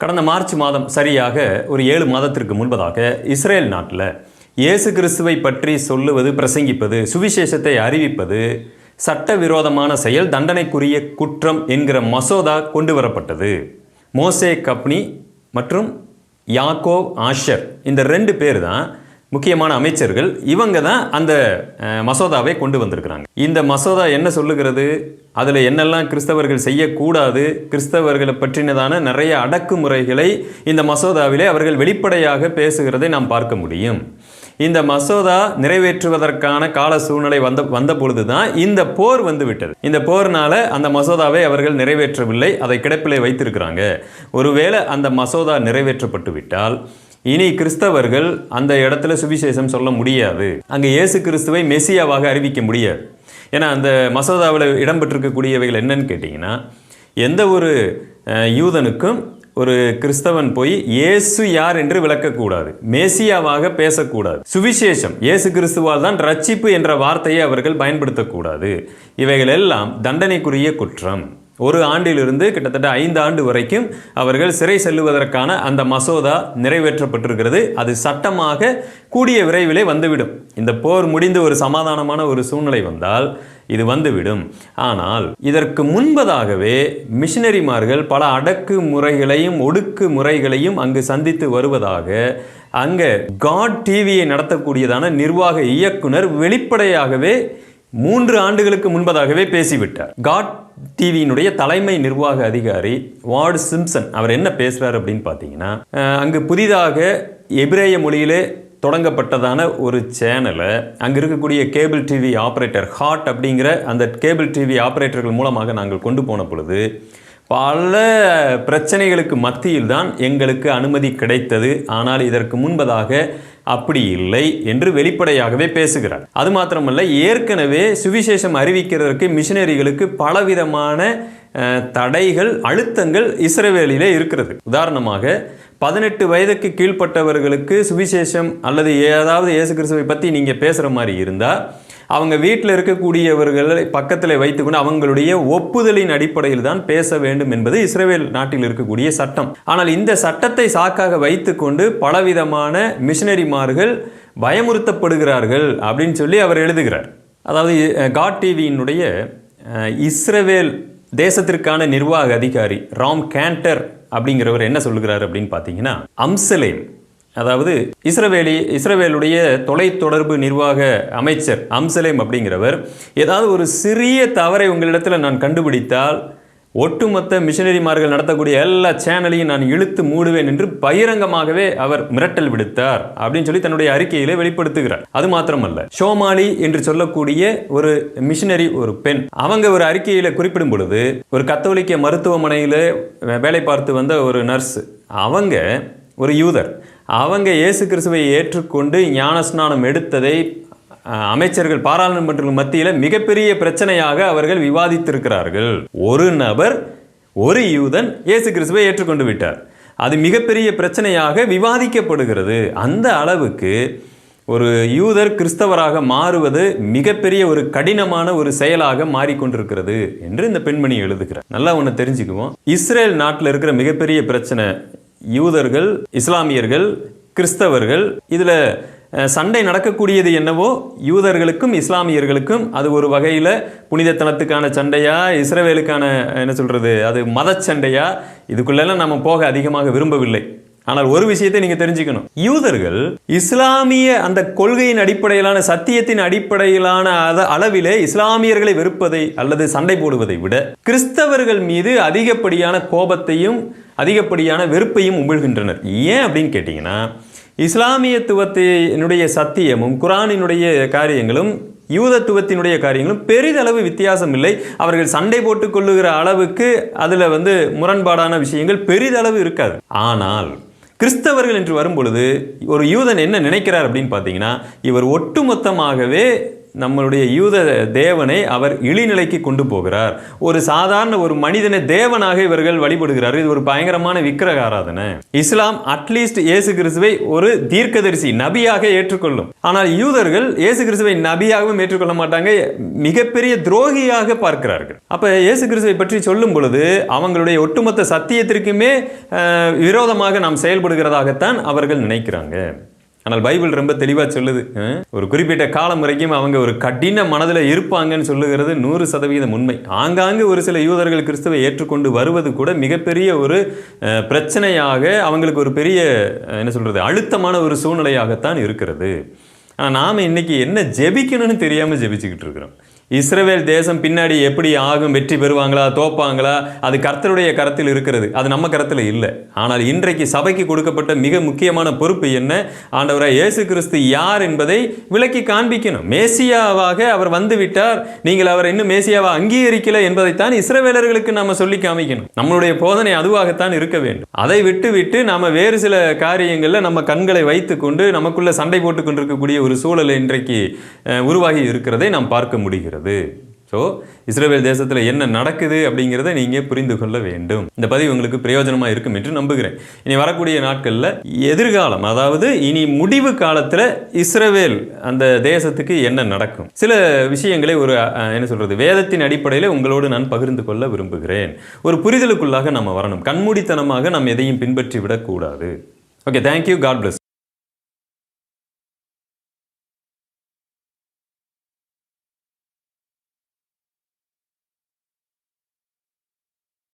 கடந்த மார்ச் மாதம் சரியாக ஒரு ஏழு மாதத்திற்கு முன்பதாக இஸ்ரேல் நாட்டில் இயேசு கிறிஸ்துவை பற்றி சொல்லுவது பிரசங்கிப்பது சுவிசேஷத்தை அறிவிப்பது சட்டவிரோதமான செயல் தண்டனைக்குரிய குற்றம் என்கிற மசோதா கொண்டு வரப்பட்டது. மோசே கப்னி மற்றும் யாக்கோவ் ஆஷர் இந்த ரெண்டு பேர் தான் முக்கியமான அமைச்சர்கள் இவங்க தான் அந்த மசோதாவை கொண்டு வந்திருக்கிறாங்க. இந்த மசோதா என்ன சொல்லுகிறது? அதில் என்னெல்லாம் கிறிஸ்தவர்கள் செய்யக்கூடாது? கிறிஸ்தவர்களை பற்றினதான நிறைய அடக்குமுறைகளை இந்த மசோதாவிலே அவர்கள் வெளிப்படையாக பேசுகிறதை நாம் பார்க்க முடியும். இந்த மசோதா நிறைவேற்றுவதற்கான கால சூழ்நிலை வந்த வந்த பொழுது தான் இந்த போர் வந்து விட்டது. இந்த போர்னால அந்த மசோதாவை அவர்கள் நிறைவேற்றவில்லை அதை கிடப்பிலே வைத்திருக்கிறாங்க. ஒருவேளை அந்த மசோதா நிறைவேற்றப்பட்டு விட்டால் இனி கிறிஸ்தவர்கள் அந்த இடத்துல சுவிசேஷம் சொல்ல முடியாது. அங்கே இயேசு கிறிஸ்துவை மெசியாவாக அறிவிக்க முடியாது. ஏன்னா அந்த மசோதாவில் இடம்பெற்றிருக்கக்கூடியவைகள் என்னன்னு கேட்டிங்கன்னா எந்த ஒரு யூதனுக்கும் ஒரு கிறிஸ்தவன் போய் இயேசு யார் என்று விளக்கக்கூடாது. மேசியாவாக பேசக்கூடாது. சுவிசேஷம் இயேசு கிறிஸ்துவால் தான் ரட்சிப்பு என்ற வார்த்தையை அவர்கள் பயன்படுத்தக்கூடாது. இவைகள் எல்லாம் தண்டனைக்குரிய குற்றம். ஒரு ஆண்டிலிருந்து கிட்டத்தட்ட ஐந்து ஆண்டு வரைக்கும் அவர்கள் சிறை செல்லுவதற்கான அந்த மசோதா நிறைவேற்றப்பட்டிருக்கிறது. அது சட்டமாக கூடிய விரைவிலே வந்துவிடும். இந்த போர் முடிந்து ஒரு சமாதானமான ஒரு சூழ்நிலை வந்தால் இது வந்துவிடும். ஆனால் இதற்கு முன்பதாகவே மிஷினரிமார்கள் பல அடக்கு முறைகளையும் ஒடுக்கு முறைகளையும் அங்கு சந்தித்து வருவதாக அங்கே காட் டிவியை நடத்தக்கூடியதான நிர்வாக இயக்குனர் வெளிப்படையாகவே மூன்று ஆண்டுகளுக்கு முன்பதாகவே பேசிவிட்டார். காட் டிவியினுடைய தலைமை நிர்வாக அதிகாரி வார்டு சிம்சன் அவர் என்ன பேசுகிறார் அப்படின்னு பார்த்தீங்கன்னா அங்கு புதிதாக எபிரேய மொழியிலே தொடங்கப்பட்டதான ஒரு சேனலை அங்கே இருக்கக்கூடிய கேபிள் டிவி ஆப்ரேட்டர் ஹாட் அப்படிங்கிற அந்த கேபிள் டிவி ஆப்ரேட்டர்கள் மூலமாக நாங்கள் கொண்டு போன பொழுது பல பிரச்சனைகளுக்கு மத்தியில் தான் எங்களுக்கு அனுமதி கிடைத்தது. ஆனால் இதற்கு முன்பதாக அப்படி இல்லை என்று வெளிப்படையாகவே பேசுகிறார். அது மாத்திரமல்ல ஏற்கனவே சுவிசேஷம் அறிவிக்கிறதற்கு மிஷினரிகளுக்கு பலவிதமான தடைகள் அழுத்தங்கள் இஸ்ரவேலிலே இருக்கிறது. உதாரணமாக பதினெட்டு வயதுக்கு கீழ்ப்பட்டவர்களுக்கு சுவிசேஷம் அல்லது ஏதாவது இயேசு கிறிஸ்துவை பற்றி நீங்கள் பேசுகிற மாதிரி இருந்தால் அவங்க வீட்டில் இருக்கக்கூடியவர்களை பக்கத்தில் வைத்துக்கொண்டு அவங்களுடைய ஒப்புதலின் அடிப்படையில் தான் பேச வேண்டும் என்பது இஸ்ரேல் நாட்டில் இருக்கக்கூடிய சட்டம். ஆனால் இந்த சட்டத்தை சாக்காக வைத்துக்கொண்டு பலவிதமான மிஷினரிமார்கள் பயமுறுத்தப்படுகிறார்கள் அப்படின்னு சொல்லி அவர் எழுதுகிறார். அதாவது காட் டிவியினுடைய அஹ், இஸ்ரவேல் தேசத்திற்கான நிர்வாக அதிகாரி ராம் கேண்டர் அப்படிங்கிறவர் என்ன சொல்கிறார் அப்படின்னு பார்த்தீங்கன்னா அம்சலேன் அதாவது இஸ்ரவேலி இஸ்ரவேலுடைய தொலைத்தொடர்பு நிர்வாக அமைச்சர் அம்சலேம் அப்படிங்கிறவர் ஏதாவது ஒரு சிறிய தவறை உங்களிடத்தில் நான் கண்டுபிடித்தால் ஒட்டுமொத்த மிஷனரிமார்கள் நடத்தக்கூடிய எல்லா சேனலையும் நான் இழுத்து மூடுவேன் என்று பகிரங்கமாகவே அவர் மிரட்டல் விடுத்தார் அப்படின்னு சொல்லி தன்னுடைய அறிக்கையிலே வெளிப்படுத்துகிறார். அது மாத்திரமல்ல. ஷோமாலி என்று சொல்லக்கூடிய ஒரு மிஷனரி ஒரு பெண் அவங்க ஒரு அறிக்கையில குறிப்பிடும் பொழுது ஒரு கத்தோலிக்க மருத்துவமனையில் வேலை பார்த்து வந்த ஒரு நர்ஸ் அவங்க ஒரு யூதர். அவங்க இயேசு கிறிஸ்துவை ஏற்றுக்கொண்டு ஞானஸ்நானம் எடுத்ததை அமைச்சர்கள் பாராளுமன்றங்கள் மத்தியில் மிகப்பெரிய பிரச்சனையாக அவர்கள் விவாதித்திருக்கிறார்கள். ஒரு நபர் ஒரு யூதன் இயேசு கிறிஸ்துவை ஏற்றுக்கொண்டு விட்டார். அது மிகப்பெரிய பிரச்சனையாக விவாதிக்கப்படுகிறது. அந்த அளவுக்கு ஒரு யூதர் கிறிஸ்தவராக மாறுவது மிகப்பெரிய ஒரு கடினமான ஒரு செயலாக மாறிக்கொண்டிருக்கிறது என்று இந்த பெண்மணி எழுதுகிறார். நல்லா ஒன்று தெரிஞ்சுக்குவோம். இஸ்ரேல் நாட்டில் இருக்கிற மிகப்பெரிய பிரச்சனை யூதர்கள் இஸ்லாமியர்கள் கிறிஸ்தவர்கள் இதில் சண்டை நடக்கக்கூடியது என்னவோ யூதர்களுக்கும் இஸ்லாமியர்களுக்கும் அது ஒரு வகையில் புனிதத்தனத்துக்கான சண்டையா இஸ்ரவேலுக்கான என்ன சொல்கிறது அது மத சண்டையா இதுக்குள்ளெல்லாம் நம்ம போக அதிகமாக விரும்பவில்லை. ஆனால் ஒரு விஷயத்தை நீங்க தெரிஞ்சுக்கணும். யூதர்கள் இஸ்லாமிய அந்த கொள்கையின் அடிப்படையிலான சத்தியத்தின் அடிப்படையிலான அளவிலே இஸ்லாமியர்களை வெறுப்பதை அல்லது சண்டை போடுவதை விட கிறிஸ்தவர்கள் மீது அதிகப்படியான கோபத்தையும் அதிகப்படியான வெறுப்பையும் உமிழ்கின்றனர். ஏன் அப்படின்னு கேட்டிங்கன்னா இஸ்லாமியத்துவத்தினுடைய சத்தியமும் குரானினுடைய காரியங்களும் யூதத்துவத்தினுடைய காரியங்களும் பெரிதளவு வித்தியாசம் இல்லை அவர்கள் சண்டை போட்டுக் கொள்ளுகிற அளவுக்கு அதில் வந்து முரண்பாடான விஷயங்கள் பெரிதளவு இருக்காது. ஆனால் கிறிஸ்தவர்கள் என்று வரும்பொழுது ஒரு யூதன் என்ன நினைக்கிறார் அப்படின்னு பார்த்தீங்கன்னா இவர் ஒட்டுமொத்தமாகவே நம்மளுடைய யூத தேவனை அவர் இழிநிலைக்கு கொண்டு போகிறார். ஒரு சாதாரண ஒரு மனிதனை தேவனாக இவர்கள் வழிபடுகிறார் இது ஒரு பயங்கரமான விக்கிரக ஆராதனை. இஸ்லாம் அட்லீஸ்ட் இயேசு கிறிஸ்துவை ஒரு தீர்க்கதரிசி நபியாக ஏற்றுக்கொள்ளும். ஆனால் யூதர்கள் இயேசு கிறிஸ்துவை நபியாகவும் ஏற்றுக்கொள்ள மாட்டாங்க மிகப்பெரிய துரோகியாக பார்க்கிறார்கள். அப்ப இயேசு கிறிஸ்துவை பற்றி சொல்லும் பொழுது அவங்களுடைய ஒட்டுமொத்த சத்தியத்திற்குமே விரோதமாக நாம் செயல்படுகிறதாகத்தான் அவர்கள் நினைக்கிறாங்க. ஆனால் பைபிள் ரொம்ப தெளிவாக சொல்லுது. ஒரு குறிப்பிட்ட காலம் வரைக்கும் அவங்க ஒரு கடின மனதில் இருப்பாங்கன்னு சொல்லுகிறது நூறு சதவீதம் உண்மை. ஆங்காங்கு ஒரு சில யூதர்கள் கிறிஸ்துவை ஏற்றுக்கொண்டு வருவது கூட மிகப்பெரிய ஒரு பிரச்சனையாக அவங்களுக்கு ஒரு பெரிய என்ன சொல்றது அழுத்தமான ஒரு சூழ்நிலையாகத்தான் இருக்கிறது. ஆனால் நாம் இன்னைக்கு என்ன ஜெபிக்கணும்னு தெரியாமல் ஜெபிச்சுக்கிட்டு இருக்கிறோம். இஸ்ரவேல் தேசம் பின்னாடி எப்படி ஆகும் வெற்றி பெறுவாங்களா தோப்பாங்களா அது கர்த்தருடைய கரத்தில் இருக்கிறது. அது நம்ம கரத்தில் இல்லை. ஆனால் இன்றைக்கு சபைக்கு கொடுக்கப்பட்ட மிக முக்கியமான பொறுப்பு என்ன? ஆண்டவராக இயேசு கிறிஸ்து யார் என்பதை விளக்கி காண்பிக்கணும். மேசியாவாக அவர் வந்து விட்டார் நீங்கள் அவர் இன்னும் மேசியாவை அங்கீகரிக்கல என்பதைத்தான் இஸ்ரவேலர்களுக்கு நம்ம சொல்லி காமிக்கணும். நம்மளுடைய போதனை அதுவாகத்தான் இருக்க வேண்டும். அதை விட்டு விட்டு நாம் வேறு சில காரியங்களில் நம்ம கண்களை வைத்துக்கொண்டு நமக்குள்ள சண்டை போட்டுக் கொண்டிருக்கக்கூடிய ஒரு சூழல் இன்றைக்கு உருவாகி இருக்கிறதை நாம் பார்க்க முடிகிறது. இருக்கிறது ஸோ இஸ்ரேல் தேசத்தில் என்ன நடக்குது அப்படிங்கிறத நீங்கள் புரிந்து கொள்ள வேண்டும். இந்த பதிவு உங்களுக்கு பிரயோஜனமாக இருக்கும் என்று நம்புகிறேன். இனி வரக்கூடிய நாட்களில் எதிர்காலம் அதாவது இனி முடிவு காலத்தில் இஸ்ரேல் அந்த தேசத்துக்கு என்ன நடக்கும்? சில விஷயங்களை ஒரு என்ன சொல்கிறது வேதத்தின் அடிப்படையில் உங்களோடு நான் பகிர்ந்து கொள்ள விரும்புகிறேன். ஒரு புரிதலுக்குள்ளாக நம்ம வரணும். கண்மூடித்தனமாக நாம் எதையும் பின்பற்றி விடக்கூடாது. Okay thank you God plus